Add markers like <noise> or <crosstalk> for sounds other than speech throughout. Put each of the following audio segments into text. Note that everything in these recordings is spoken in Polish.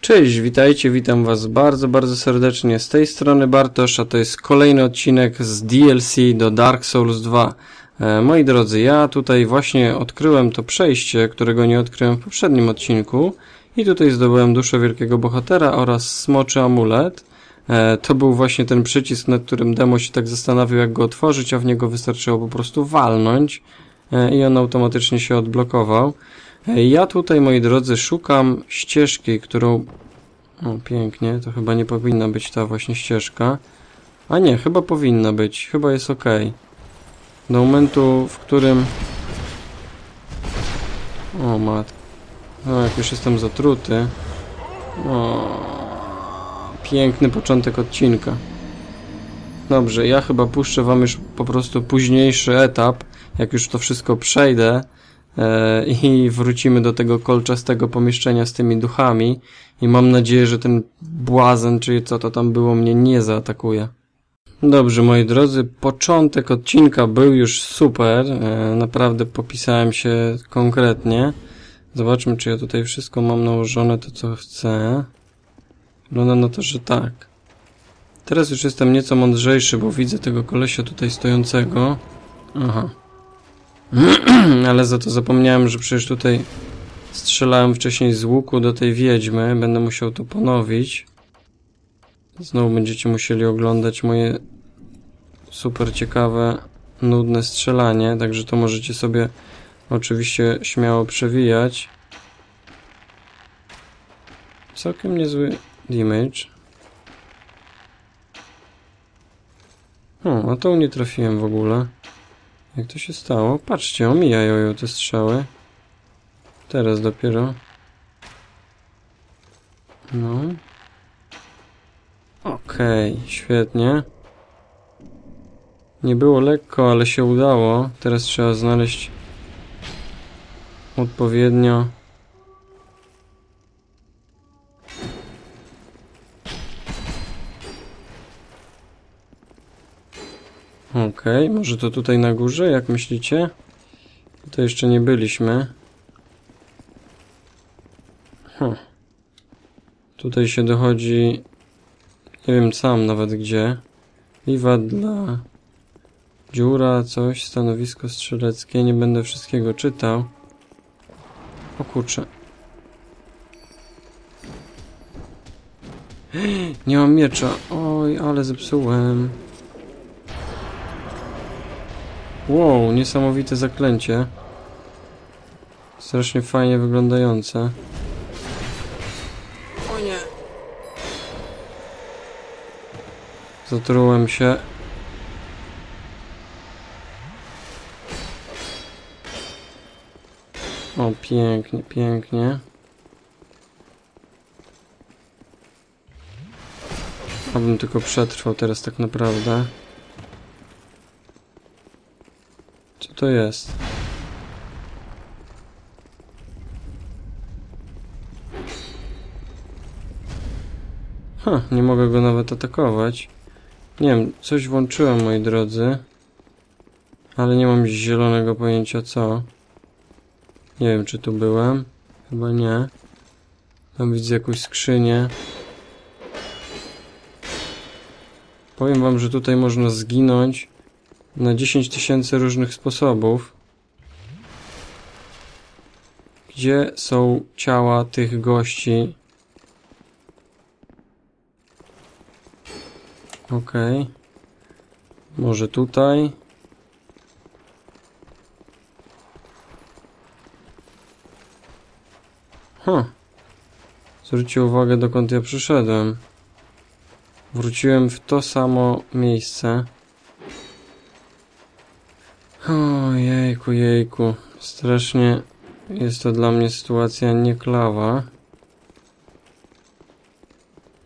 Cześć, witajcie, witam was bardzo, bardzo serdecznie. Z tej strony Bartosz, a to jest kolejny odcinek z DLC do Dark Souls 2. E, moi drodzy, ja tutaj właśnie odkryłem to przejście, którego nie odkryłem w poprzednim odcinku i tutaj zdobyłem duszę wielkiego bohatera oraz smoczy amulet. E, to był właśnie ten przycisk, nad którym demo się tak zastanawiał, jak go otworzyć, a w niego wystarczyło po prostu walnąć e, i on automatycznie się odblokował. Ja tutaj, moi drodzy, szukam ścieżki, którą... O, pięknie, to chyba nie powinna być ta właśnie ścieżka. A nie, chyba powinna być, chyba jest ok. Do momentu, w którym... O, mat. No, jak już jestem zatruty. O, piękny początek odcinka. Dobrze, ja chyba puszczę wam już po prostu późniejszy etap, jak już to wszystko przejdę i wrócimy do tego kolczastego pomieszczenia z tymi duchami i mam nadzieję, że ten błazen, czy co to tam było, mnie nie zaatakuje. Dobrze, moi drodzy, początek odcinka był już super, e, naprawdę popisałem się konkretnie. Zobaczmy, czy ja tutaj wszystko mam nałożone, to co chcę. Wygląda na to, że tak. Teraz już jestem nieco mądrzejszy, bo widzę tego kolesia tutaj stojącego. Aha. <clears throat> Ale za to zapomniałem, że przecież tutaj strzelałem wcześniej z łuku do tej wiedźmy. Będę musiał to ponowić. Znowu będziecie musieli oglądać moje super ciekawe, nudne strzelanie, także to możecie sobie oczywiście śmiało przewijać. Całkiem niezły damage. O, a to nie trafiłem w ogóle. Jak to się stało? Patrzcie, omijają ją te strzały. Teraz dopiero. No. Okej, świetnie. Nie było lekko, ale się udało. Teraz trzeba znaleźć odpowiednio. Okej, może to tutaj na górze, jak myślicie? Tutaj jeszcze nie byliśmy. Hm. Tutaj się dochodzi... Nie wiem sam nawet gdzie. Liwa dla... Dziura, coś, stanowisko strzeleckie. Nie będę wszystkiego czytał. O kurczę. <gasps> Nie mam miecza. Oj, ale zepsułem. Wow, niesamowite zaklęcie. Strasznie fajnie wyglądające. O nie. Zatrułem się. O, pięknie, pięknie. Abym tylko przetrwał teraz tak naprawdę. Co to jest? Ha, nie mogę go nawet atakować. Nie wiem, coś włączyłem, moi drodzy. Ale nie mam zielonego pojęcia co. Nie wiem, czy tu byłem. Chyba nie. Tam widzę jakąś skrzynię. Powiem wam, że tutaj można zginąć na 10 tysięcy różnych sposobów. Gdzie są ciała tych gości? Okej. Może tutaj? Huh. Zwróćcie uwagę, dokąd ja przyszedłem. Wróciłem w to samo miejsce. O jejku, jejku. Strasznie jest to dla mnie sytuacja nieklawa.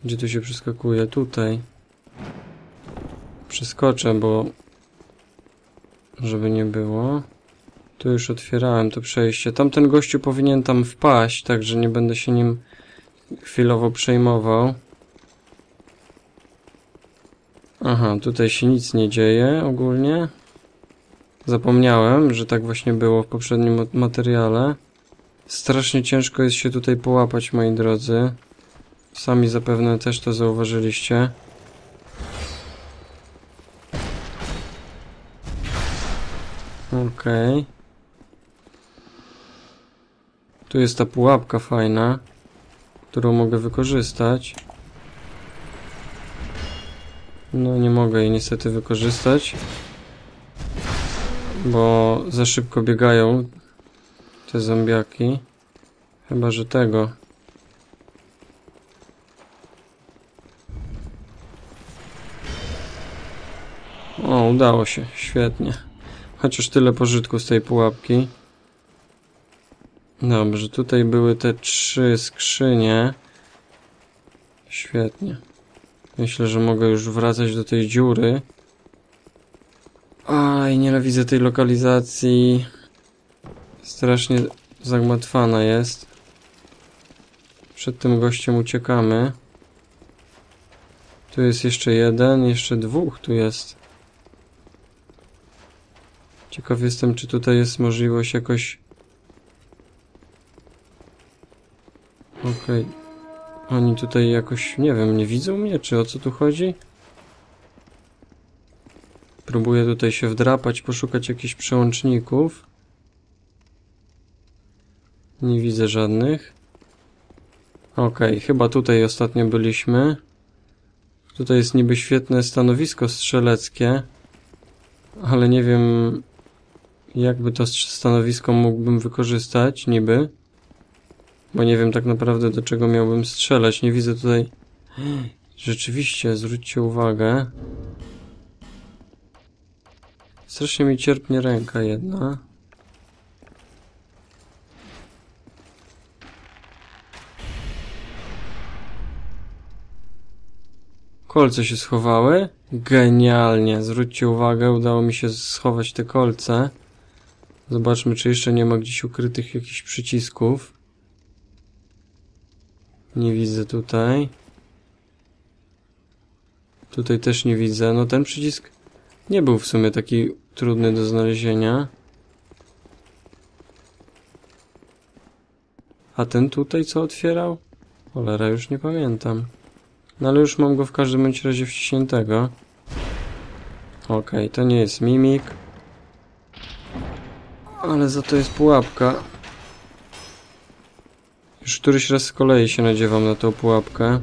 Gdzie tu się przeskakuje? Tutaj. Przeskoczę, bo... Żeby nie było. Tu już otwierałem to przejście. Tamten gościu powinien tam wpaść, także nie będę się nim chwilowo przejmował. Aha, tutaj się nic nie dzieje ogólnie. Zapomniałem, że tak właśnie było w poprzednim materiale. Strasznie ciężko jest się tutaj połapać, moi drodzy. Sami zapewne też to zauważyliście. Okej. Tu jest ta pułapka fajna, którą mogę wykorzystać. No nie mogę jej niestety wykorzystać, bo za szybko biegają te zombiaki. Chyba, że tego. O, udało się, świetnie. Chociaż tyle pożytku z tej pułapki. Dobrze, tutaj były te trzy skrzynie. Świetnie. Myślę, że mogę już wracać do tej dziury. Aj, nienawidzę tej lokalizacji. Strasznie zagmatwana jest. Przed tym gościem uciekamy. Tu jest jeszcze jeden, jeszcze dwóch tu jest. Ciekaw jestem, czy tutaj jest możliwość jakoś... Okej. Oni tutaj jakoś, nie wiem, nie widzą mnie, czy o co tu chodzi? Próbuję tutaj się wdrapać, poszukać jakichś przełączników. Nie widzę żadnych. Okej, chyba tutaj ostatnio byliśmy. Tutaj jest niby świetne stanowisko strzeleckie, ale nie wiem jakby to stanowisko mógłbym wykorzystać, niby. Bo nie wiem tak naprawdę do czego miałbym strzelać. Nie widzę tutaj... <gasps> Rzeczywiście, zwróćcie uwagę. Strasznie mi cierpnie ręka jedna. Kolce się schowały. Genialnie. Zwróćcie uwagę, udało mi się schować te kolce. Zobaczmy, czy jeszcze nie ma gdzieś ukrytych jakichś przycisków. Nie widzę tutaj. Tutaj też nie widzę. No ten przycisk nie był w sumie taki trudny do znalezienia. A ten tutaj co otwierał? Cholera, już nie pamiętam. No ale już mam go w każdym bądź razie wciśniętego. Okej, okay, to nie jest mimik. Ale za to jest pułapka. Już któryś raz z kolei się nadziewam na tą pułapkę.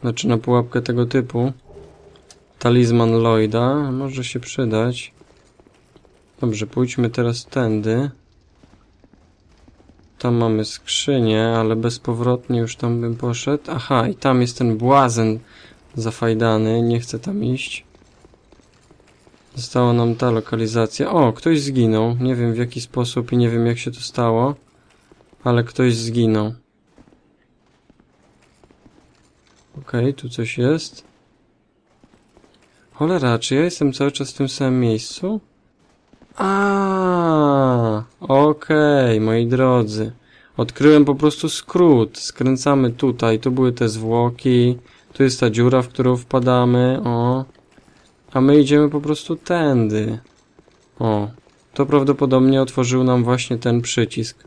Znaczy na pułapkę tego typu. Talizman Lloyda. Może się przydać. Dobrze, pójdźmy teraz tędy. Tam mamy skrzynię, ale bezpowrotnie już tam bym poszedł. Aha, i tam jest ten błazen zafajdany. Nie chcę tam iść. Została nam ta lokalizacja. O, ktoś zginął. Nie wiem w jaki sposób i nie wiem jak się to stało. Ale ktoś zginął. Okej, okay, tu coś jest. Cholera, czy ja jestem cały czas w tym samym miejscu? A, okej, okay, moi drodzy. Odkryłem po prostu skrót. Skręcamy tutaj. Tu były te zwłoki. Tu jest ta dziura, w którą wpadamy. O. A my idziemy po prostu tędy. O. To prawdopodobnie otworzył nam właśnie ten przycisk.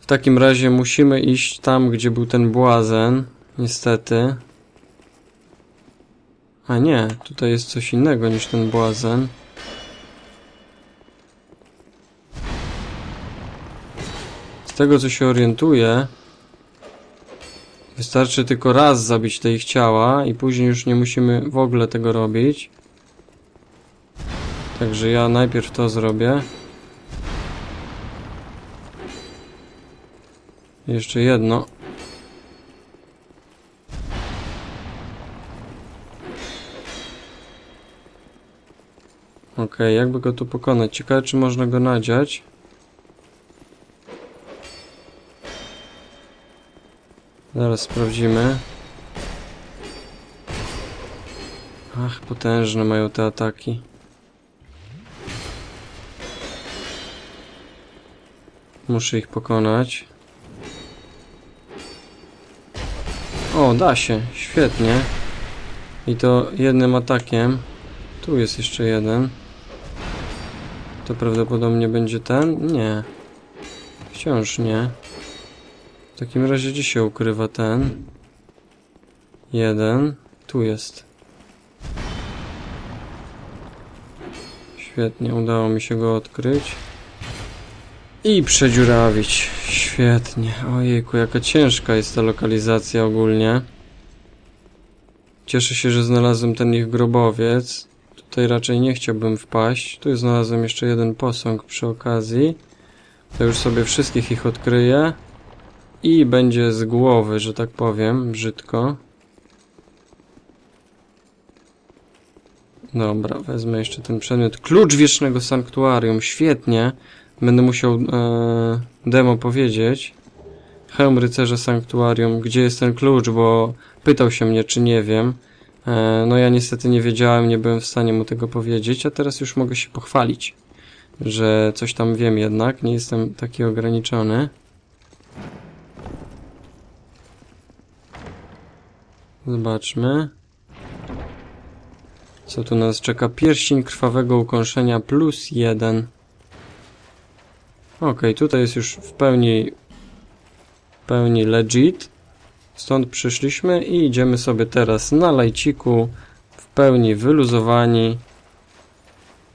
W takim razie musimy iść tam, gdzie był ten błazen. Niestety. A nie, tutaj jest coś innego niż ten błazen. Z tego co się orientuję, wystarczy tylko raz zabić te ich ciała i później już nie musimy w ogóle tego robić. Także ja najpierw to zrobię. Jeszcze jedno. Ok, jakby go tu pokonać? Ciekawe, czy można go nadziać. Zaraz sprawdzimy. Ach, potężne mają te ataki. Muszę ich pokonać. O, da się. Świetnie. I to jednym atakiem. Tu jest jeszcze jeden. To prawdopodobnie będzie ten? Nie. Wciąż nie. takim razie gdzie się ukrywa ten? Jeden. Tu jest. Świetnie, udało mi się go odkryć. I przedziurawić. Świetnie. Ojejku, jaka ciężka jest ta lokalizacja ogólnie. Cieszę się, że znalazłem ten ich grobowiec. Tutaj raczej nie chciałbym wpaść. Tu znalazłem jeszcze jeden posąg przy okazji. To już sobie wszystkich ich odkryję. I będzie z głowy, że tak powiem, brzydko. Dobra, wezmę jeszcze ten przedmiot. Klucz wiecznego sanktuarium, świetnie. Będę musiał e, demo powiedzieć. Hełm rycerza sanktuarium, gdzie jest ten klucz, bo pytał się mnie, czy nie wiem. E, no ja niestety nie wiedziałem, nie byłem w stanie mu tego powiedzieć, a teraz już mogę się pochwalić, że coś tam wiem jednak, nie jestem taki ograniczony. Zobaczmy. Co tu nas czeka? Pierścień krwawego ukąszenia plus jeden. Ok, tutaj jest już w pełni w pełni legit. Stąd przyszliśmy i idziemy sobie teraz na lajciku w pełni wyluzowani,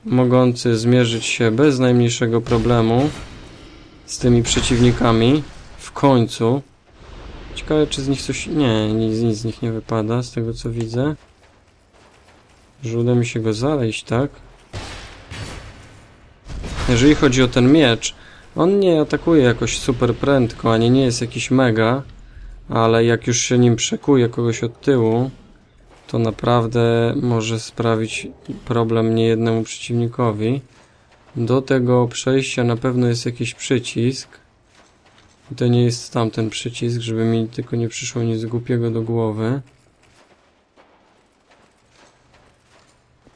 mogący zmierzyć się bez najmniejszego problemu z tymi przeciwnikami w końcu. Ciekawe, czy z nich coś... Nie, nic, nic z nich nie wypada, z tego co widzę. Że uda mi się go zaleźć, tak? Jeżeli chodzi o ten miecz, on nie atakuje jakoś super prędko, ani nie jest jakiś mega, ale jak już się nim przekuje kogoś od tyłu, to naprawdę może sprawić problem niejednemu przeciwnikowi. Do tego przejścia na pewno jest jakiś przycisk. I to nie jest tamten przycisk, żeby mi tylko nie przyszło nic głupiego do głowy.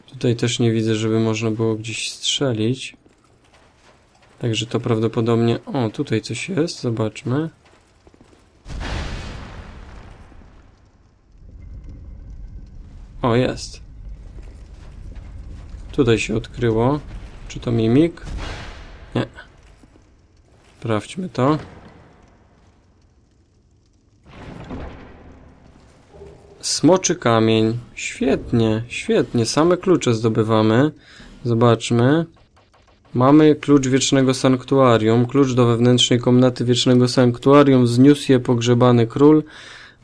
Tutaj też nie widzę, żeby można było gdzieś strzelić. Także to prawdopodobnie... O, tutaj coś jest, zobaczmy. O, jest. Tutaj się odkryło. Czy to mimik? Nie. Sprawdźmy to. Smoczy kamień. Świetnie, świetnie. Same klucze zdobywamy. Zobaczmy. Mamy klucz wiecznego sanktuarium. Klucz do wewnętrznej komnaty wiecznego sanktuarium. Zniósł je pogrzebany król,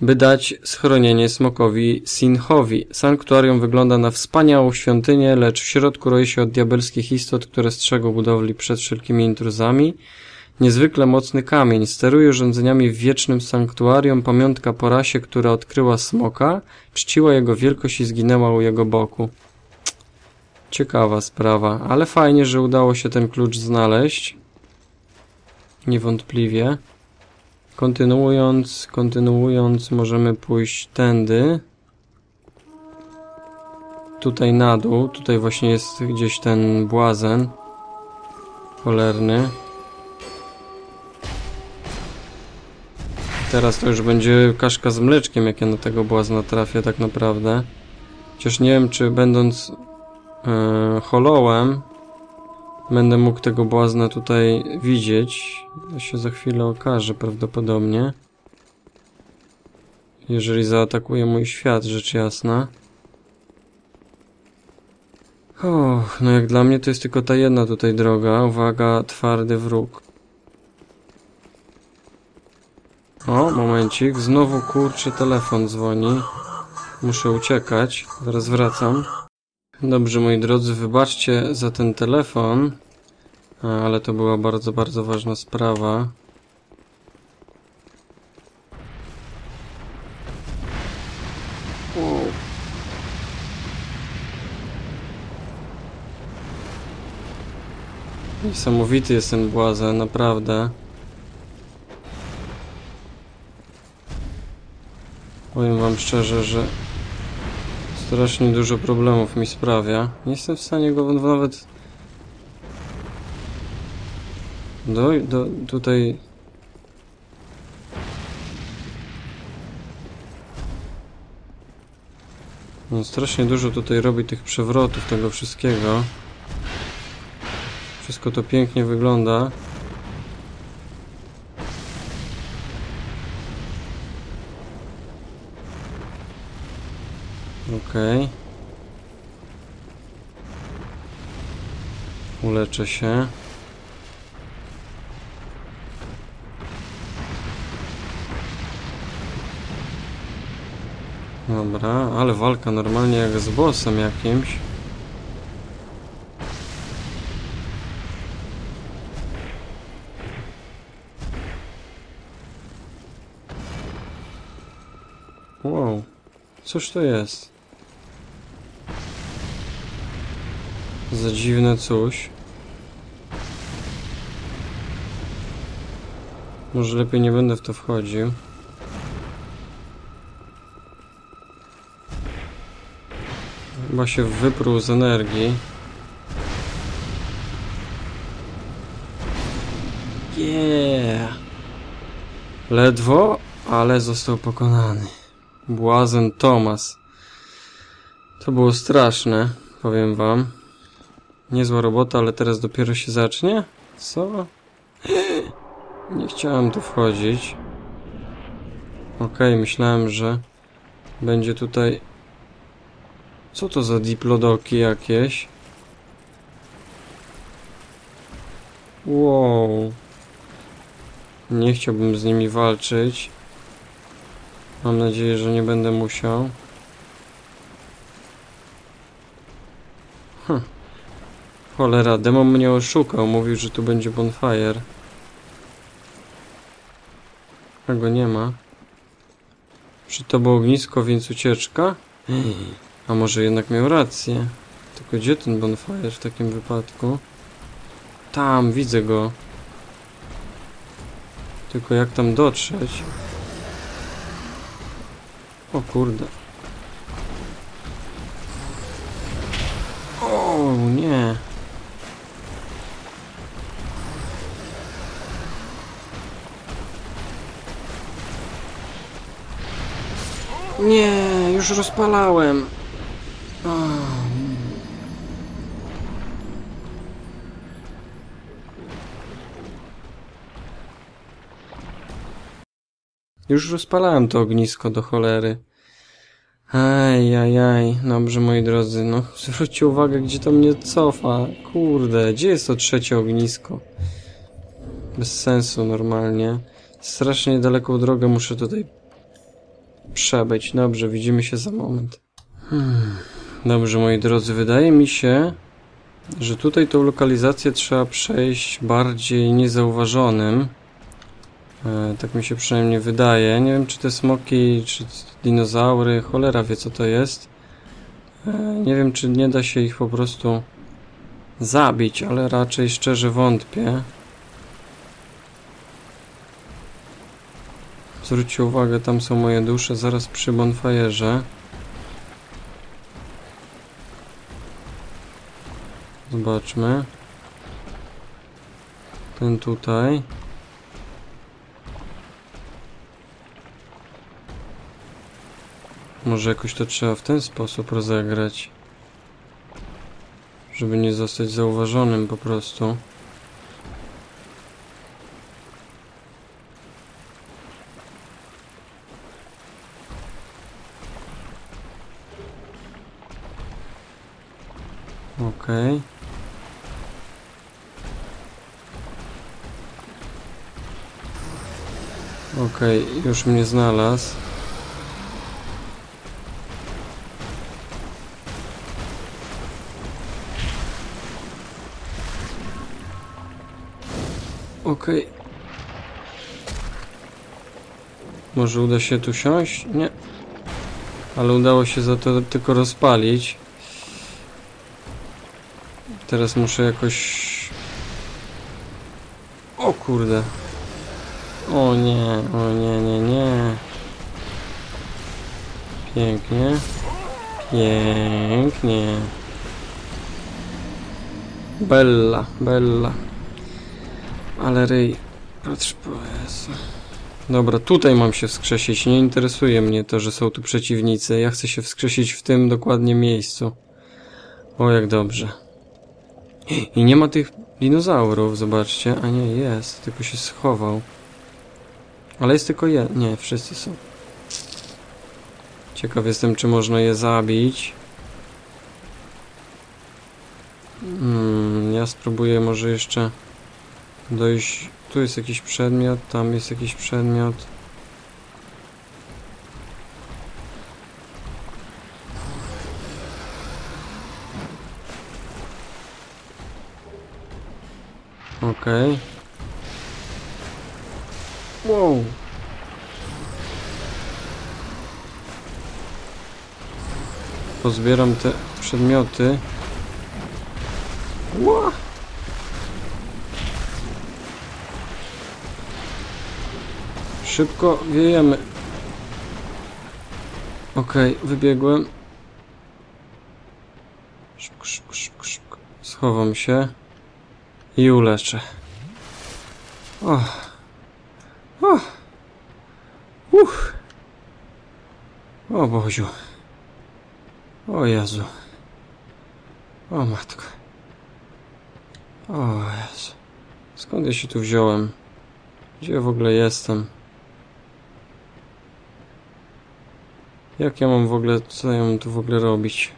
by dać schronienie smokowi Sinhowi. Sanktuarium wygląda na wspaniałą świątynię, lecz w środku roi się od diabelskich istot, które strzegą budowli przed wszelkimi intruzami. Niezwykle mocny kamień steruje urządzeniami w wiecznym sanktuarium. Pamiątka po rasie, która odkryła smoka, czciła jego wielkość i zginęła u jego boku. Ciekawa sprawa, ale fajnie, że udało się ten klucz znaleźć. Niewątpliwie. Kontynuując, kontynuując, możemy pójść tędy. Tutaj na dół. Tutaj właśnie jest gdzieś ten błazen. Cholerny. Teraz to już będzie kaszka z mleczkiem, jak ja na tego błazna trafię tak naprawdę. Chociaż nie wiem, czy będąc yy, holołem będę mógł tego błazna tutaj widzieć. To się za chwilę okaże prawdopodobnie. Jeżeli zaatakuje mój świat, rzecz jasna. Och, no jak dla mnie to jest tylko ta jedna tutaj droga. Uwaga, twardy wróg. O, momencik. Znowu kurczy telefon dzwoni. Muszę uciekać. Zaraz wracam. Dobrze, moi drodzy, wybaczcie za ten telefon, ale to była bardzo, bardzo ważna sprawa. Wow. Niesamowity jest ten błazen, naprawdę. Powiem wam szczerze, że strasznie dużo problemów mi sprawia. Nie jestem w stanie go nawet... Do, do, tutaj... No, strasznie dużo tutaj robi tych przewrotów, tego wszystkiego. Wszystko to pięknie wygląda. Okej. Uleczę się. Dobra, ale walka normalnie jak z bossem jakimś. Wow, cóż to jest? Za dziwne coś. Może lepiej nie będę w to wchodził. Chyba się wypruł z energii. Yeah! Ledwo, ale został pokonany. Błazen Thomas. To było straszne, powiem wam. Niezła robota, ale teraz dopiero się zacznie? Co? Nie chciałem tu wchodzić. Okej, myślałem, że będzie tutaj... Co to za diplodoki jakieś? Wow. Nie chciałbym z nimi walczyć. Mam nadzieję, że nie będę musiał. Hm. Cholera, demon mnie oszukał. Mówił, że tu będzie bonfire. A go nie ma. Czy to było ognisko, więc ucieczka? A może jednak miał rację? Tylko gdzie ten bonfire w takim wypadku? Tam, widzę go. Tylko jak tam dotrzeć? O kurde. O nie. Nie, już rozpalałem. Już rozpalałem to ognisko do cholery. Ajajaj, dobrze moi drodzy, no zwróćcie uwagę, gdzie to mnie cofa. Kurde, gdzie jest to trzecie ognisko? Bez sensu normalnie. Strasznie daleką drogę muszę tutaj przebyć. Dobrze, widzimy się za moment. Hmm. Dobrze, moi drodzy, wydaje mi się, że tutaj tą lokalizację trzeba przejść bardziej niezauważonym. E, tak mi się przynajmniej wydaje. Nie wiem, czy te smoki, czy dinozaury, cholera wie co to jest. E, nie wiem, czy nie da się ich po prostu zabić, ale raczej szczerze wątpię. Zwróćcie uwagę, tam są moje dusze, zaraz przy bonfire'ze. Zobaczmy. Ten tutaj. Może jakoś to trzeba w ten sposób rozegrać. Żeby nie zostać zauważonym po prostu. Okej. Okej, już mnie znalazł. Okej. Może uda się tu siąść? Nie. Ale udało się za to tylko rozpalić. Teraz muszę jakoś... O kurde. O nie, o nie, nie, nie. Pięknie. Pięknie. Bella, bella. Ale ryj. Patrz Jezu. Dobra, tutaj mam się wskrzesić. Nie interesuje mnie to, że są tu przeciwnicy. Ja chcę się wskrzesić w tym dokładnie miejscu. O, jak dobrze. I nie ma tych dinozaurów, zobaczcie. A nie, jest. Tylko się schował. Ale jest tylko jeden. Nie, wszyscy są. Ciekaw jestem, czy można je zabić. Hmm, ja spróbuję może jeszcze dojść... Tu jest jakiś przedmiot, tam jest jakiś przedmiot. Okej. Wow. Pozbieram te przedmioty. Ła! Szybko wiejemy. Okej, wybiegłem. Szybko, szybko, szybko, szybko. Schowam się i uleczę. O. O. Uch. O Boziu. O Jezu. O matko. O Jezu. Skąd ja się tu wziąłem? Gdzie ja w ogóle jestem? Jak ja mam w ogóle, co ja mam tu w ogóle robić?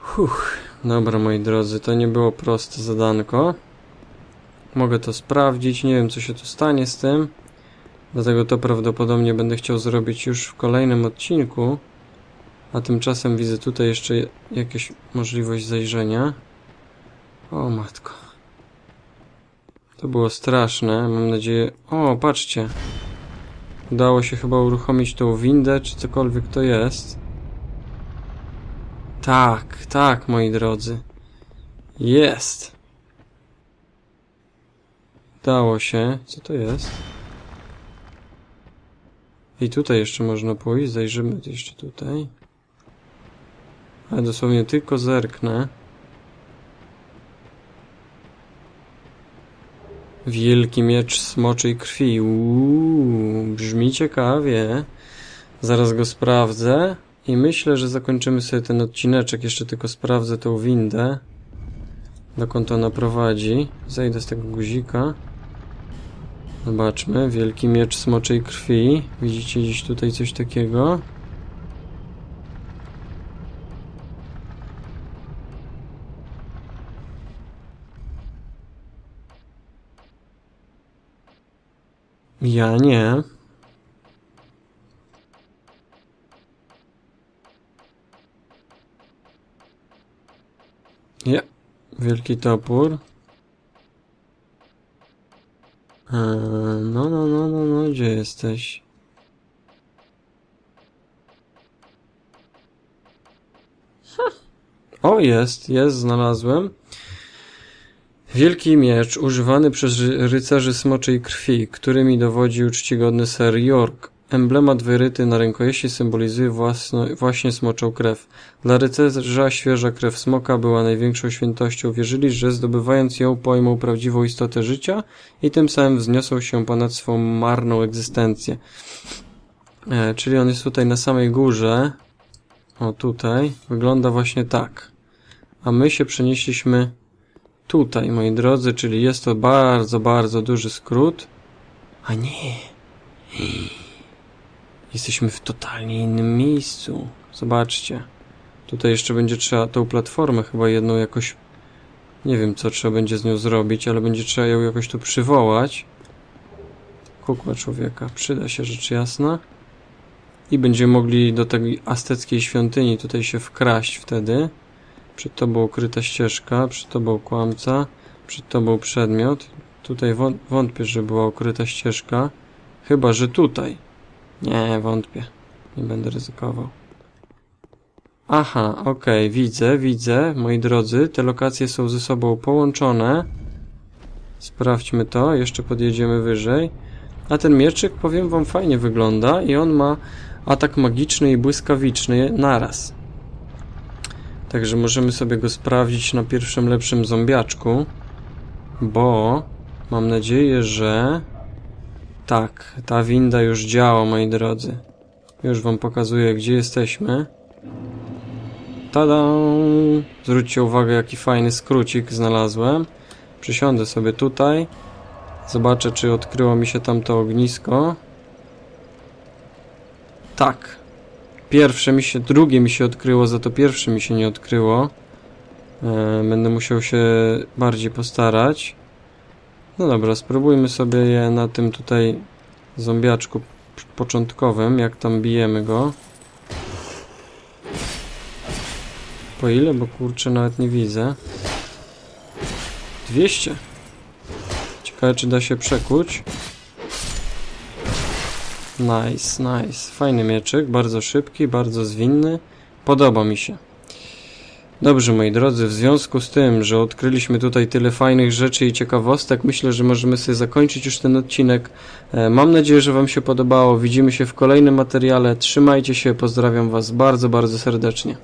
Huch. Dobra, moi drodzy, to nie było proste zadanko. Mogę to sprawdzić, nie wiem co się tu stanie z tym. Dlatego to prawdopodobnie będę chciał zrobić już w kolejnym odcinku. A tymczasem widzę tutaj jeszcze jakieś możliwość zajrzenia. O matko. To było straszne, mam nadzieję... O, patrzcie. Udało się chyba uruchomić tą windę, czy cokolwiek to jest. Tak, tak, moi drodzy. Jest. Udało się. Co to jest? I tutaj jeszcze można pójść. Zajrzymy jeszcze tutaj. Ale dosłownie tylko zerknę. Wielki miecz smoczej krwi. Uuu, brzmi ciekawie. Zaraz go sprawdzę. I myślę, że zakończymy sobie ten odcineczek. Jeszcze tylko sprawdzę tą windę. Dokąd ona prowadzi. Zejdę z tego guzika. Zobaczmy. Wielki miecz smoczej krwi. Widzicie gdzieś tutaj coś takiego? Ja nie. Ja. Wielki topór. No, no, no, no, no, gdzie jesteś? O, jest, jest, znalazłem. Wielki miecz używany przez rycerzy smoczej krwi, którymi dowodził czcigodny Sir York. Emblemat wyryty na rękojeści symbolizuje własno, właśnie smoczą krew. Dla rycerza świeża krew smoka była największą świętością. Wierzyli, że zdobywając ją pojmą prawdziwą istotę życia i tym samym wzniosą się ponad swą marną egzystencję. E, czyli on jest tutaj na samej górze. O, tutaj. Wygląda właśnie tak. A my się przenieśliśmy tutaj, moi drodzy, czyli jest to bardzo, bardzo duży skrót. A nie. Jesteśmy w totalnie innym miejscu. Zobaczcie. Tutaj jeszcze będzie trzeba tą platformę chyba jedną jakoś... Nie wiem, co trzeba będzie z nią zrobić, ale będzie trzeba ją jakoś tu przywołać. Kukła człowieka. Przyda się rzecz jasna. I będziemy mogli do tej azteckiej świątyni tutaj się wkraść wtedy. Przed tobą ukryta ścieżka, przed tobą kłamca, przed tobą przedmiot. Tutaj wątpię, że była ukryta ścieżka. Chyba, że tutaj. Nie, wątpię. Nie będę ryzykował. Aha, okay, widzę, widzę. Moi drodzy, te lokacje są ze sobą połączone. Sprawdźmy to, jeszcze podjedziemy wyżej. A ten mieczyk, powiem wam, fajnie wygląda i on ma atak magiczny i błyskawiczny naraz. Także możemy sobie go sprawdzić na pierwszym lepszym zombiaczku. Bo mam nadzieję, że tak, ta winda już działa, moi drodzy. Już wam pokazuję, gdzie jesteśmy. Tada! Zwróćcie uwagę, jaki fajny skrócik znalazłem. Przysiądę sobie tutaj. Zobaczę, czy odkryło mi się tam to ognisko. Tak. pierwsze mi się, drugie mi się odkryło, za to pierwsze mi się nie odkryło. E, będę musiał się bardziej postarać. No dobra, spróbujmy sobie je na tym tutaj zombiaczku początkowym, jak tam bijemy go. Po ile? Bo kurczę nawet nie widzę. 200. Ciekawe czy da się przekuć. Nice, nice. Fajny mieczyk, bardzo szybki, bardzo zwinny. Podoba mi się. Dobrze, moi drodzy, w związku z tym, że odkryliśmy tutaj tyle fajnych rzeczy i ciekawostek, myślę, że możemy sobie zakończyć już ten odcinek. E, Mam nadzieję, że Wam się podobało. Widzimy się w kolejnym materiale. Trzymajcie się, pozdrawiam Was bardzo, bardzo serdecznie.